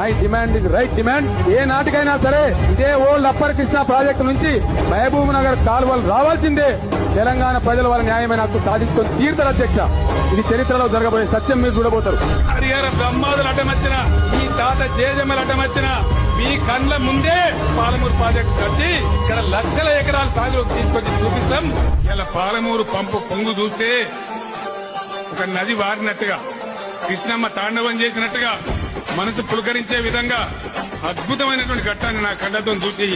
My demand ఇది right demand ఏ నాటికైనా సరే ఇదే ఓల్డ్ అప్పర్ కృష్ణ ప్రాజెక్టు నుంచి మహబూబ్ నగర్ కాలువలు రావాల్సిందే. తెలంగాణ ప్రజల వాళ్ళ న్యాయమైన హక్కు సాధించుకొని తీరుతారు అధ్యక్ష. ఇది చరిత్రలో జరగబోయే సత్యం మీరు చూడబోతారు. హరిహర బ్రహ్మాదులు అడ్డమచ్చిన మీ తాత జేజమ్మలు అడ్డమచ్చిన మీ కండ్ల ముందే పాలమూరు ప్రాజెక్టు కట్టి ఇక్కడ లక్షల ఎకరాల సాగు తీసుకొచ్చి చూపిస్తాం. ఇలా పాలమూరు పంపు పొంగు చూస్తే ఒక నది వారినట్టుగా కృష్ణమ్మ తాండవం చేసినట్టుగా మనసు పులకరించే విధంగా అద్భుతమైనటువంటి ఘట్టాన్ని నా కళ్ళతో చూసి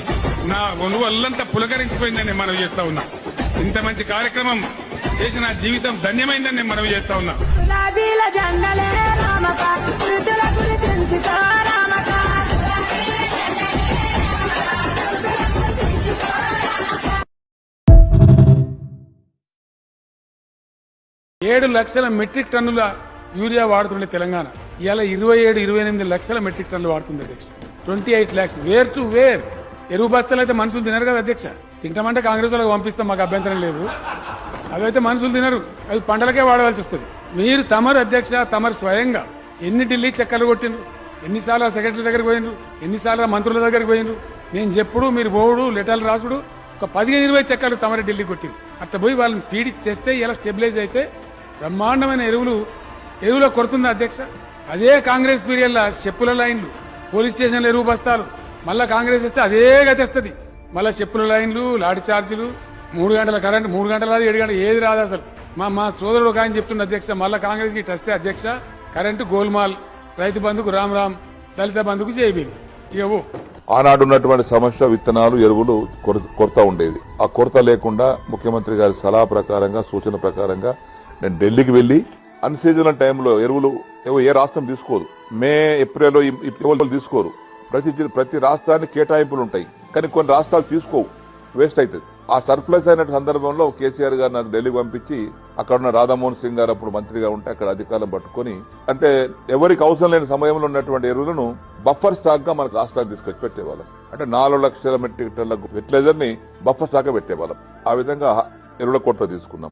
నా ఒనువు అల్లంతా పులకరించిపోయిందని నేను మనవి చేస్తా ఉన్నా. ఇంత మంచి కార్యక్రమం చేసి నా జీవితం ధన్యమైందని నేను మనవి చేస్తా ఉన్నా. ఏడు లక్షల మెట్రిక్ టన్నుల యూరియా వాడుతుండే తెలంగాణ. ఇవాళ ఇరవై ఏడు ఇరవై ఎనిమిది లక్షల మెట్రిక్ టన్లు వాడుతుంది అధ్యక్ష. Twenty eight lakhs where to where ఎరువు బస్తాలు అయితే మనుషులు తినరు కదా అధ్యక్ష. తింటామంటే కాంగ్రెస్ వాళ్ళకి పంపిస్తాం మాకు అభ్యంతరం లేదు. అవి అయితే మనుషులు తినరు. అవి పంటలకే వాడవలసి వస్తుంది. మీరు తమరు అధ్యక్ష తమరు స్వయంగా ఎన్ని ఢిల్లీ చక్కర్లు కొట్టిండ్రు? ఎన్నిసార్లు ఆ సెక్రటరీ దగ్గరికి పోయినరు ఎన్నిసార్లు మంత్రుల దగ్గరికి పోయినరు నేను చెప్పుడు మీరు పోవుడు లెటర్లు రాసుడు ఒక పదిహేను ఇరవై చక్కర్లు తమరే ఢిల్లీ కొట్టింది అట్ట పోయి వాళ్ళని పీడి తెస్తే ఇలా స్టెబిలైజ్ అయితే బ్రహ్మాండమైన ఎరువులు ఎరువులో కొడుతుంది అధ్యక్ష? అదే కాంగ్రెస్ పీరియడ్లో చెప్పుల లైన్లు. పోలీస్ స్టేషన్లో ఎరువు బస్తాలు. మళ్ళా కాంగ్రెస్ ఇస్తే అదే గతేస్తుంది మళ్ళా చెప్పుల లైన్లు లాఠీ ఛార్జీలు మూడు గంటల కరెంట్ మూడు గంటల రాదు ఏడు గంటలు ఏది రాదు అసలు. మా మా సోదరుడు ఒక ఆయన చెప్తున్న అధ్యక్ష మళ్ళా కాంగ్రెస్కి వస్తే అధ్యక్ష కరెంటు గోల్మాల్ రైతు బంధుకు రామ్ రామ్ దళిత బంధుకు జైబీలు ఇక ఓ. ఆనాడు ఉన్నటువంటి సమస్య విత్తనాలు ఎరువులు కొర- కొరత ఉండేది. ఆ కొరత లేకుండా ముఖ్యమంత్రి గారి సలహా ప్రకారంగా సూచన ప్రకారంగా నేను ఢిల్లీకి వెళ్ళి అన్సీజనల్ టైంలో ఎరువులు ఏ రాష్ట్రం తీసుకోదు. మే ఏప్రిల్ ఎవరు తీసుకోరు. ప్రతి ప్రతి రాష్ట్రానికి కేటాయింపులు ఉంటాయి. కానీ కొన్ని రాష్ట్రాలు తీసుకోవు. వేస్ట్ అవుతుంది. ఆ సర్ప్లస్ అయిన సందర్భంలో కేసీఆర్ గారు నాకు ఢిల్లీకి పంపించి అక్కడ ఉన్న రాధామోహన్ సింగ్ గారు అప్పుడు మంత్రిగా ఉంటే అక్కడ అధికారం పట్టుకొని అంటే ఎవరికి అవసరం లేని సమయంలో ఉన్నటువంటి ఎరువులను బఫర్ స్టాక్గా మనకు రాష్ట్రానికి తీసుకొచ్చి పెట్టేవాళ్ళం. అంటే నాలుగు లక్షల మెట్రిక్ టన్ల ఫెర్టిలైజర్ని బఫర్ స్టాక్ పెట్టేవాళ్ళం. ఆ విధంగా ఎరువుల కొరత తీసుకున్నాం.